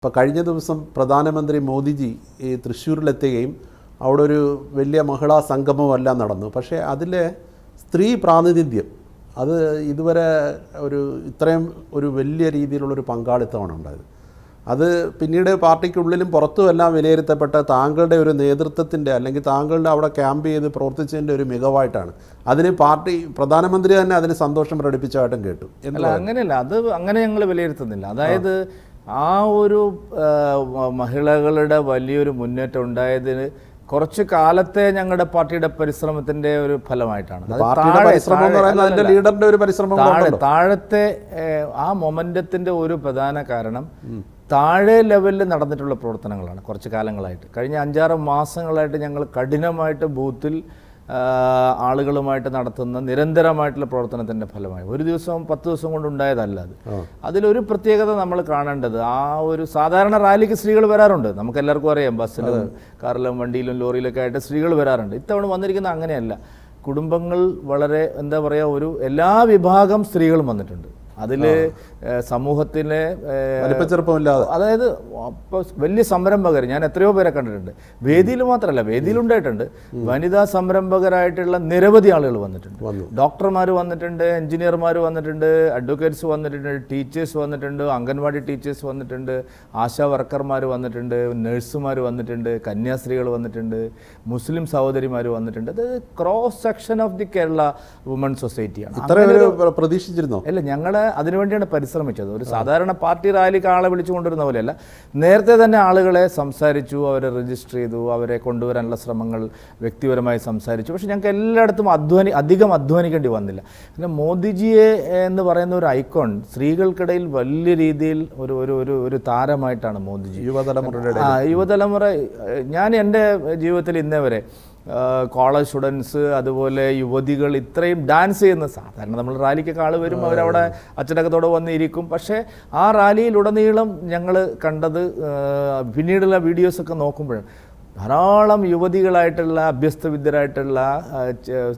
ഇപ്പോൾ കഴിഞ്ഞ ദിവസം പ്രധാനമന്ത്രി മോദിജി ഈ തൃശ്ശൂരിലെത്തുകയും അവിടെ ഒരു വലിയ മഹിളാ സംഗമമെല്ലാം നടന്നു. പക്ഷേ അതിലെ സ്ത്രീ പ്രാതിനിധ്യം അത് ഇതുവരെ ഒരു ഇത്രയും ഒരു വലിയ രീതിയിലുള്ളൊരു പങ്കാളിത്തമാണ് ഉണ്ടായത്. അത് പിന്നീട് പാർട്ടിക്കുള്ളിലും പുറത്തുമെല്ലാം വിലയിരുത്തപ്പെട്ട താങ്കളുടെ ഒരു നേതൃത്വത്തിന്റെ അല്ലെങ്കിൽ താങ്കളുടെ അവിടെ ക്യാമ്പ് ചെയ്ത് പ്രവർത്തിച്ചതിന്റെ ഒരു മികവായിട്ടാണ്. അതിന് പാർട്ടി പ്രധാനമന്ത്രി തന്നെ അതിന് സന്തോഷം പ്രകടിപ്പിച്ചതായിട്ടും കേട്ടു. അങ്ങനെയല്ല. അത് അങ്ങനെ ഞങ്ങൾ വിലയിരുത്തുന്നില്ല. അതായത് ആ ഒരു മഹിളകളുടെ വലിയൊരു മുന്നേറ്റം ഉണ്ടായതിന് കുറച്ച് കാലത്തെ ഞങ്ങളുടെ പാർട്ടിയുടെ പരിശ്രമത്തിന്റെ ഒരു ഫലമായിട്ടാണ്. ലീഡറിന്റെ ഒരു പരിശ്രമം താഴത്തെ ആ മൊമെന്റത്തിന്റെ ഒരു പ്രധാന കാരണം താഴെ ലെവലിൽ നടന്നിട്ടുള്ള പ്രവർത്തനങ്ങളാണ് കുറച്ച് കാലങ്ങളായിട്ട്. കഴിഞ്ഞ അഞ്ചാറ് മാസങ്ങളായിട്ട് ഞങ്ങൾ കഠിനമായിട്ട് ബൂത്തിൽ ആളുകളുമായിട്ട് നടത്തുന്ന നിരന്തരമായിട്ടുള്ള പ്രവർത്തനത്തിന്റെ ഫലമായി. ഒരു ദിവസം പത്ത് ദിവസം കൊണ്ട് ഉണ്ടായതല്ല അത്. അതിലൊരു പ്രത്യേകത നമ്മൾ കാണേണ്ടത് ആ ഒരു സാധാരണ റാലിക്ക് സ്ത്രീകൾ വരാറുണ്ട്. നമുക്ക് എല്ലാവർക്കും അറിയാം ബസ്സിലും കാറിലും വണ്ടിയിലും ലോറിയിലൊക്കെ ആയിട്ട് സ്ത്രീകൾ വരാറുണ്ട്. ഇത്തവണ വന്നിരിക്കുന്നത് അങ്ങനെയല്ല. കുടുംബങ്ങൾ വളരെ എന്താ പറയുക ഒരു എല്ലാ വിഭാഗം സ്ത്രീകളും വന്നിട്ടുണ്ട്. അതിൽ സമൂഹത്തിലെ ചെറുപ്പമില്ലാതെ അതായത് വലിയ സംരംഭകർ ഞാൻ എത്രയോ പേരെ കണ്ടിട്ടുണ്ട്. വേദിയിൽ മാത്രമല്ല വേദിയിൽ ഉണ്ടായിട്ടുണ്ട് വനിതാ സംരംഭകരായിട്ടുള്ള നിരവധി ആളുകൾ വന്നിട്ടുണ്ട്. വന്നു. ഡോക്ടർമാർ വന്നിട്ടുണ്ട് എഞ്ചിനീയർമാർ വന്നിട്ടുണ്ട് അഡ്വക്കേറ്റ്സ് വന്നിട്ടുണ്ട് ടീച്ചേഴ്സ് വന്നിട്ടുണ്ട് അംഗൻവാടി ടീച്ചേഴ്സ് വന്നിട്ടുണ്ട് ആശാ വർക്കർമാർ വന്നിട്ടുണ്ട് നഴ്സുമാർ വന്നിട്ടുണ്ട് കന്യാസ്ത്രീകൾ വന്നിട്ടുണ്ട് മുസ്ലിം സഹോദരിമാർ വന്നിട്ടുണ്ട്. അത് cross section of the Kerala woman സൊസൈറ്റിയാണ്. പ്രതീക്ഷിച്ചിരുന്നോ? അല്ല ഞങ്ങൾ അതിനുവേണ്ടിയാണ് പരിശ്രമിച്ചത്. ഒരു സാധാരണ പാർട്ടി റാലിക്ക് ആളെ വിളിച്ചു കൊണ്ടുവരുന്ന പോലെയല്ല. നേരത്തെ തന്നെ ആളുകളെ സംസാരിച്ചു അവരെ രജിസ്റ്റർ ചെയ്തു അവരെ കൊണ്ടുവരാനുള്ള ശ്രമങ്ങൾ വ്യക്തിപരമായി സംസാരിച്ചു. പക്ഷെ ഞങ്ങൾക്ക് എല്ലായിടത്തും അധ്വാനി അധികം അധ്വാനിക്കേണ്ടി വന്നില്ല. പിന്നെ മോദിജിയെ എന്ന് പറയുന്ന ഒരു ഐക്കോൺ സ്ത്രീകൾക്കിടയിൽ വലിയ രീതിയിൽ ഒരു ഒരു ഒരു ഒരു താരമായിട്ടാണ് മോദിജി. യുവതലമുറയുടെ യുവതലമുറ ഞാൻ എന്റെ ജീവിതത്തിൽ ഇന്നേ വരെ കോളേജ് സ്റ്റുഡൻസ് അതുപോലെ യുവതികൾ ഇത്രയും ഡാൻസ് ചെയ്യുന്ന സാധാരണ നമ്മൾ റാലിക്കൊക്കെ ആൾ വരും അവരവിടെ അച്ചടക്കത്തോടെ വന്നിരിക്കും. പക്ഷേ ആ റാലിയിലുടനീളം ഞങ്ങൾ കണ്ടത് പിന്നീടുള്ള വീഡിയോസൊക്കെ നോക്കുമ്പോഴും ധാരാളം യുവതികളായിട്ടുള്ള അഭ്യസ്തവിദ്യരായിട്ടുള്ള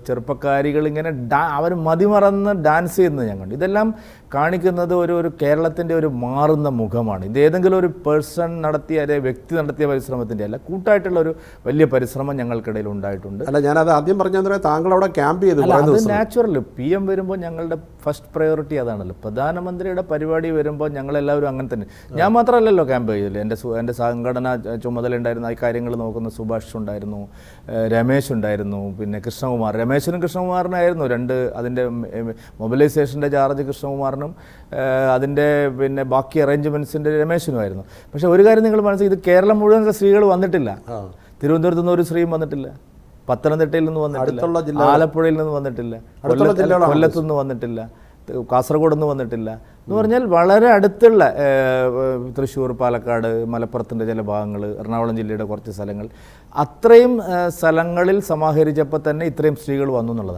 ചെറുപ്പക്കാരികൾ ഇങ്ങനെ ഡാ അവർ മതിമറന്ന് ഡാൻസ് ചെയ്യുന്നത് ഞാൻ കണ്ടു. ഇതെല്ലാം കാണിക്കുന്നത് ഒരു ഒരു കേരളത്തിന്റെ ഒരു മാറുന്ന മുഖമാണ്. ഇത് ഏതെങ്കിലും ഒരു പേഴ്സൺ നടത്തിയ അല്ലെ വ്യക്തി നടത്തിയ പരിശ്രമത്തിന്റെ അല്ല കൂട്ടായിട്ടുള്ള ഒരു വലിയ പരിശ്രമം ഞങ്ങൾക്കിടയിൽ ഉണ്ടായിട്ടുണ്ട്. അല്ല ഞാനത് ആദ്യം പറഞ്ഞാൽ താങ്കൾ അവിടെ ക്യാമ്പ് ചെയ്തു അത് നാച്ചുറൽ പി എം വരുമ്പോൾ ഞങ്ങളുടെ ഫസ്റ്റ് പ്രയോറിറ്റി അതാണല്ലോ. പ്രധാനമന്ത്രിയുടെ പരിപാടി വരുമ്പോൾ ഞങ്ങളെല്ലാവരും അങ്ങനെ തന്നെ. ഞാൻ മാത്രമല്ലല്ലോ ക്യാമ്പ് ചെയ്തില്ല എന്റെ എന്റെ സംഘടന ചുമതല ഉണ്ടായിരുന്ന ഈ കാര്യങ്ങൾ നോക്കുന്ന സുഭാഷ് ഉണ്ടായിരുന്നു രമേശ് ഉണ്ടായിരുന്നു പിന്നെ കൃഷ്ണകുമാർ. രമേശിനും കൃഷ്ണകുമാറിനായിരുന്നു രണ്ട് അതിന്റെ മൊബിലൈസേഷന്റെ ചാർജ് കൃഷ്ണകുമാറിനും അതിന്റെ പിന്നെ ബാക്കി അറേഞ്ച്മെന്റ്സിന്റെ രമേശിനുമായിരുന്നു. പക്ഷേ ഒരു കാര്യം നിങ്ങൾ മനസ്സിൽ ഇത് കേരളം മുഴുവൻ സ്ത്രീകൾ വന്നിട്ടില്ല. തിരുവനന്തപുരത്ത് നിന്ന് ഒരു സ്ത്രീയും വന്നിട്ടില്ല. പത്തനംതിട്ടയിൽ നിന്ന് വന്നിട്ടില്ല. ആലപ്പുഴയിൽ നിന്ന് വന്നിട്ടില്ല. കൊല്ലത്തു നിന്ന് വന്നിട്ടില്ല. കാസർഗോഡ് നിന്ന് വന്നിട്ടില്ല. എന്ന് പറഞ്ഞാൽ വളരെ അടുത്തുള്ള തൃശ്ശൂർ പാലക്കാട് മലപ്പുറത്തിന്റെ ചില ഭാഗങ്ങൾ എറണാകുളം ജില്ലയുടെ കുറച്ച് സ്ഥലങ്ങൾ. അത്രയും സ്ഥലങ്ങളിൽ സമാഹരിച്ചപ്പോൾ തന്നെ ഇത്രയും സ്ത്രീകൾ വന്നു എന്നുള്ളതാണ്.